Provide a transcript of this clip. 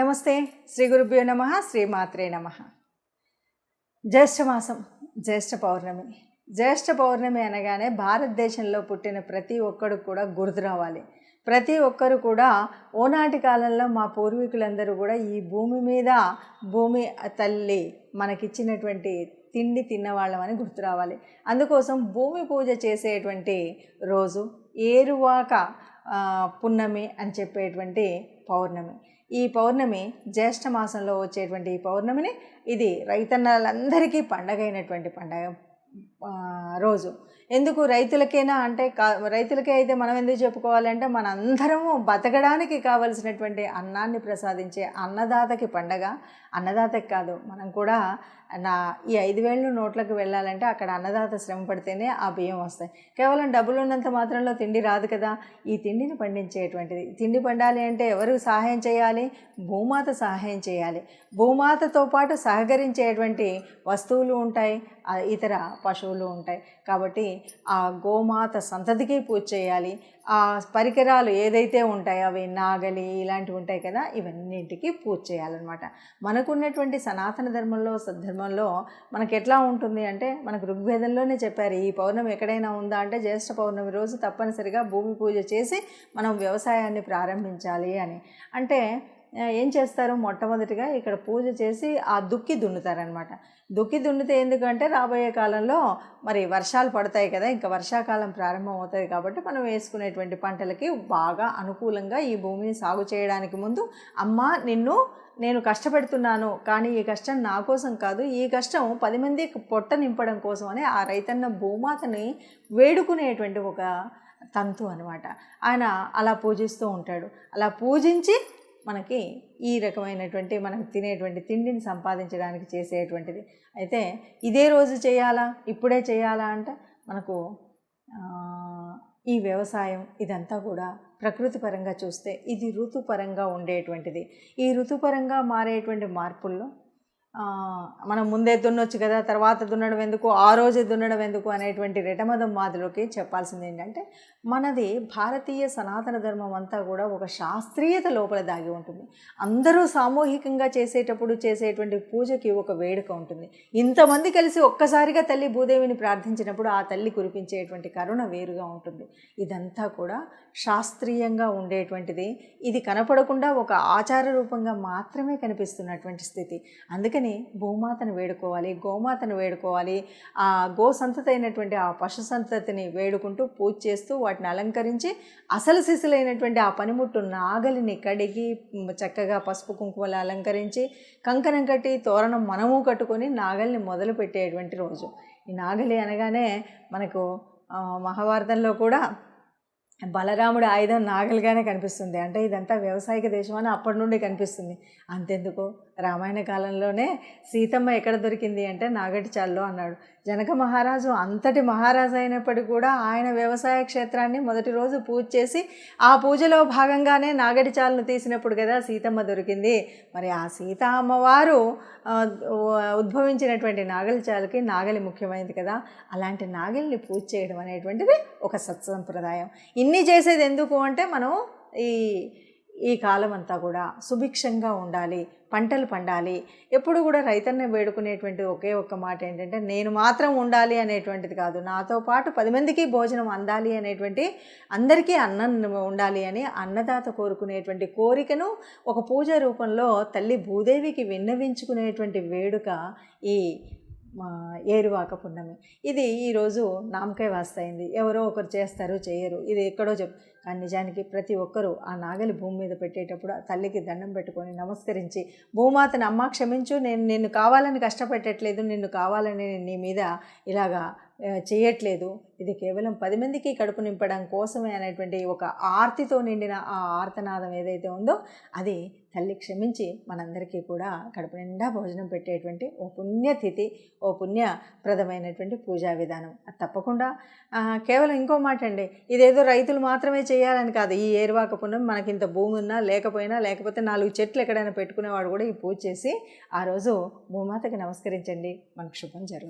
నమస్తే. శ్రీ గురుభ్యో నమ శ్రీమాత్రే నమ. జ్యేష్ఠమాసం జ్యేష్ఠ పౌర్ణమి. జ్యేష్ఠ పౌర్ణమి అనగానే భారతదేశంలో పుట్టిన ప్రతి ఒక్కడు కూడా గుర్తు రావాలి. ప్రతి ఒక్కరు కూడా ఓనాటి కాలంలో మా పూర్వీకులందరూ కూడా ఈ భూమి మీద భూమి తల్లి మనకిచ్చినటువంటి తిండి తిన్నవాళ్ళమని గుర్తు రావాలి. అందుకోసం భూమి పూజ చేసేటువంటి రోజు ఏరువాక పున్నమి అని చెప్పేటువంటి పౌర్ణమి. ఈ పౌర్ణమి జ్యేష్ఠ మాసంలో వచ్చేటువంటి ఈ పౌర్ణమిని ఇది రైతన్నలందరికీ పండగైనటువంటి పండగ. రోజు. ఎందుకు? రైతులకేనా? అంటే కా రైతులకే అయితే మనం ఎందుకు చెప్పుకోవాలంటే మన అందరము బతకడానికి కావలసినటువంటి అన్నాన్ని ప్రసాదించే అన్నదాతకి పండగ. అన్నదాతకి కాదు మనం కూడా నా ఈ ఐదు వేళ్ళు నోట్లకు వెళ్ళాలంటే అక్కడ అన్నదాత శ్రమ పడితేనే ఆ బియ్యం వస్తాయి. కేవలం డబ్బులు ఉన్నంత మాత్రంలో తిండి రాదు కదా? ఈ తిండిని పండించేటువంటిది. తిండి పండాలి అంటే ఎవరు సహాయం చేయాలి? భూమాత సహాయం చేయాలి. భూమాతతో పాటు సహకరించేటువంటి వస్తువులు ఉంటాయి. ఇతర పశువులు ఉంటాయి. కాబట్టి ఆ గోమాత సంతతికి పూజ చేయాలి. ఆ పరికరాలు ఏదైతే ఉంటాయో అవి నాగలి ఇలాంటివి ఉంటాయి కదా ఇవన్నింటికి పూజ చేయాలన్నమాట. మనకున్నటువంటి సనాతన ధర్మంలో సద్ధర్మంలో మనకి ఎట్లా ఉంటుంది అంటే మనకు ఋగ్వేదంలోనే చెప్పారు ఈ పౌర్ణమి ఎక్కడైనా ఉందా అంటే జ్యేష్ఠ పౌర్ణమి రోజు తప్పనిసరిగా భూమి పూజ చేసి మనం వ్యవసాయాన్ని ప్రారంభించాలి అని. అంటే ఏం చేస్తారు? మొట్టమొదటిగా ఇక్కడ పూజ చేసి ఆ దుక్కి దున్నుతారనమాట దుక్కి దున్నితే ఎందుకంటే రాబోయే కాలంలో మరి వర్షాలు పడతాయి కదా ఇంకా వర్షాకాలం ప్రారంభం అవుతుంది కాబట్టి మనం వేసుకునేటువంటి పంటలకి బాగా అనుకూలంగా ఈ భూమిని సాగు చేయడానికి ముందు అమ్మ నిన్ను నేను కష్టపెడుతున్నాను కానీ ఈ కష్టం నా కోసం కాదు ఈ కష్టం పది మంది పొట్ట నింపడం కోసం అని ఆ రైతన్న భూమాతని వేడుకునేటువంటి ఒక తంతు అనమాట ఆయన అలా పూజిస్తూ ఉంటాడు. అలా పూజించి మనకి ఈ రకమైనటువంటి మనం తినేటువంటి తిండిని సంపాదించడానికి చేసేటువంటిది. అయితే ఇదే రోజు చేయాలా? ఇప్పుడే చేయాలా అంటే? మనకు ఈ వ్యవసాయం ఇదంతా కూడా ప్రకృతి పరంగా చూస్తే ఇది ఋతుపరంగా ఉండేటువంటిది. ఈ ఋతుపరంగా మారేటువంటి మార్పుల్లో మనం ముందే దున్నొచ్చు కదా తర్వాత దున్నడం ఎందుకు ఆ రోజే దున్నడం ఎందుకు అనేటువంటి రెటమదం మాదిలోకి చెప్పాల్సింది ఏంటంటే మనది భారతీయ సనాతన ధర్మం అంతా కూడా ఒక శాస్త్రీయత లోపల దాగి ఉంటుంది. అందరూ సామూహికంగా చేసేటప్పుడు చేసేటువంటి పూజకి ఒక వేడుక ఉంటుంది. ఇంతమంది కలిసి ఒక్కసారిగా తల్లి భూదేవిని ప్రార్థించినప్పుడు ఆ తల్లి కురిపించేటువంటి కరుణ వేరుగా ఉంటుంది. ఇదంతా కూడా శాస్త్రీయంగా ఉండేటువంటిది. ఇది కనపడకుండా ఒక ఆచార రూపంగా మాత్రమే కనిపిస్తున్నటువంటి స్థితి. అందుకని భూమాతను వేడుకోవాలి గోమాతను వేడుకోవాలి. ఆ గో సంతతి అయినటువంటి ఆ పశు సంతతిని వేడుకుంటూ పూజ చేస్తూ వాటిని అలంకరించి అసలు శిశులైనటువంటి ఆ పనిముట్టు నాగలిని కడిగి చక్కగా పసుపు కుంకుమలు అలంకరించి కంకణం కట్టి తోరణం మనము కట్టుకొని నాగలిని మొదలు పెట్టేటువంటి రోజు. ఈ నాగలి అనగానే మనకు మహాభారతంలో కూడా బలరాముడి ఆయుధం నాగలిగానే కనిపిస్తుంది. అంటే ఇదంతా వ్యవసాయక దేశం అని అప్పటి నుండి కనిపిస్తుంది. అంతెందుకు? రామాయణ కాలంలోనే సీతమ్మ ఎక్కడ దొరికింది అంటే నాగటిచాల్లో అన్నాడు. జనక మహారాజు అంతటి మహారాజు అయినప్పటికీ కూడా ఆయన వ్యవసాయ క్షేత్రాన్ని మొదటి రోజు పూజ చేసి ఆ పూజలో భాగంగానే నాగటిచాలను తీసినప్పుడు కదా సీతమ్మ దొరికింది. మరి ఆ సీత అమ్మవారు ఉద్భవించినటువంటి నాగలిచాలకి నాగలి ముఖ్యమైనది కదా. అలాంటి నాగలిని పూజ చేయడం అనేటువంటిది ఒక సత్సంప్రదాయం. ఇన్ని చేసేది ఎందుకు అంటే మనం ఈ ఈ కాలం అంతా కూడా సుభిక్షంగా ఉండాలి పంటలు పండాలి. ఎప్పుడు కూడా రైతన్న వేడుకునేటువంటి ఒకే ఒక్క మాట ఏంటంటే నేను మాత్రం ఉండాలి అనేటువంటిది కాదు. నాతో పాటు పది మందికి భోజనం అందాలి అనేటువంటి అందరికీ అన్నం ఉండాలి అని అన్నదాత కోరుకునేటువంటి కోరికను ఒక పూజ రూపంలో తల్లి భూదేవికి విన్నవించుకునేటువంటి వేడుక ఈ ఏరువాక పున్నమి. ఇది ఈరోజు నామకే వాస్తయింది ఎవరో ఒకరు చేస్తారు చేయరు. ఇది ఎక్కడో చెప్ కానీ నిజానికి ప్రతి ఒక్కరూ ఆ నాగలి భూమి మీద పెట్టేటప్పుడు ఆ తల్లికి దండం పెట్టుకొని నమస్కరించి భూమాతని అమ్మ క్షమించు నేను నిన్ను కావాలని కష్టపెట్టట్లేదు నిన్ను కావాలని నీ మీద ఇలాగా చేయట్లేదు. ఇది కేవలం పది మందికి కడుపు నింపడం కోసమే అనేటువంటి ఒక ఆర్తితో నిండిన ఆ ఆర్తనాదం ఏదైతే ఉందో అది తల్లి క్షమించి మనందరికీ కూడా కడుపు నిండా భోజనం పెట్టేటువంటి ఓ పుణ్యతిథి ఓ పుణ్యప్రదమైనటువంటి పూజా విధానం. అది తప్పకుండా కేవలం ఇంకో మాట అండి ఇదేదో రైతులు మాత్రమే చేయాలని కాదు. ఈ ఏరువాక పుణ్యం మనకి ఇంత భూమి ఉన్నా లేకపోయినా లేకపోతే నాలుగు చెట్లు ఎక్కడైనా పెట్టుకునేవాడు కూడా ఈ పూజ చేసి ఆ రోజు భూమాతకి నమస్కరించండి. మనకు శుభం జరుగుతుంది.